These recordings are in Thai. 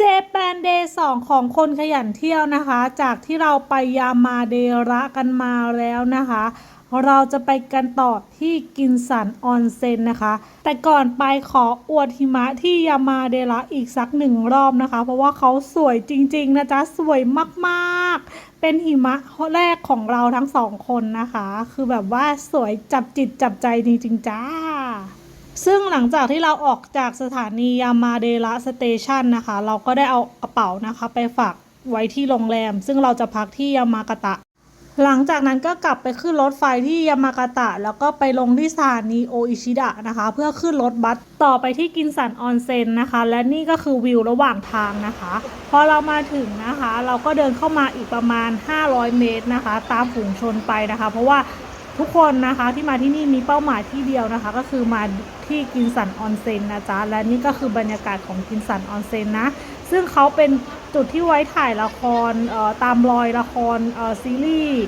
เจแปนเดย์สองของคนขยันเที่ยวนะคะ จากที่เราไปยามาเดระกันมาแล้วนะคะ เราจะไปกันต่อที่กินสันออนเซ็นนะคะ แต่ก่อนไปขออวดหิมะที่ยามาเดระอีกสักหนึ่งรอบนะคะ เพราะว่าเขาสวยจริงๆนะจ๊ะ สวยมากๆ เป็นหิมะแรกของเราทั้งสองคนนะคะ คือแบบว่าสวยจับจิตจับใจจริงๆจ้า ซึ่งหลังจากที่เราออกจากสถานียามาเดระสเตชันนะคะ เราก็ได้เอากระเป๋านะคะ ไปฝากไว้ที่โรงแรม ซึ่งเราจะพักที่ยามากาตะ หลังจากนั้นก็กลับไปขึ้นรถไฟที่ยามากาตะ แล้วก็ไปลงที่สถานีโออิชิดะนะคะ เพื่อขึ้นรถบัสต่อไปที่กินสันออนเซ็นนะคะ และนี่ก็คือวิวระหว่างทางนะคะ พอเรามาถึงนะคะ เราก็เดินเข้ามาอีกประมาณ 500 เมตรนะคะ ตามฝูงชนไปนะคะ เพราะว่า ทุกคนนะคะที่มาที่นี่มีเป้าหมายที่เดียวนะคะ ก็คือมาที่กินสันออนเซ็นนะจ๊ะและนี่ก็คือบรรยากาศของกินสันออนเซ็นนะ ซึ่งเขาเป็นจุดที่ไว้ถ่ายละครตามรอยละครซีรีส์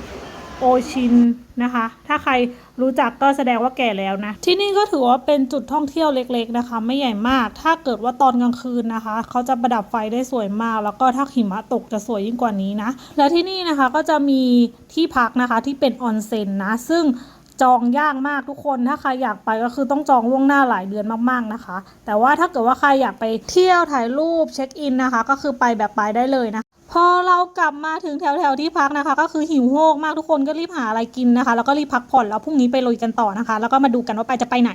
โอชินนะคะ ถ้าใครรู้จักก็แสดงว่าแก่แล้วนะ ที่นี่ก็ถือว่าเป็นจุดท่องเที่ยวเล็กๆนะคะ ไม่ใหญ่มาก ถ้าเกิดว่าตอนกลางคืนนะคะ เขาจะประดับไฟได้สวยมาก แล้วก็ถ้าหิมะตกจะสวยยิ่งกว่านี้นะ แล้วที่นี่นะคะก็จะมีที่พักนะคะที่เป็นออนเซ็นนะ ซึ่ง จองยากมากทุกคนถ้าใครอยากไปก็คือต้องจองล่วงหน้าหลายเดือนมากๆนะคะ แต่ว่าถ้าเกิดว่าใครอยากไปเที่ยวถ่ายรูปเช็คอินนะคะ ก็คือไปแบบไปได้เลยนะพอเรากลับมาถึงแถวๆที่พักนะคะ ก็คือหิวโหกมากทุกคนก็รีบหาอะไรกินนะคะ แล้วก็รีบพักผ่อนแล้วพรุ่งนี้ไปลุยกันต่อนะคะ แล้วก็มาดูกันว่าไปจะไปไหน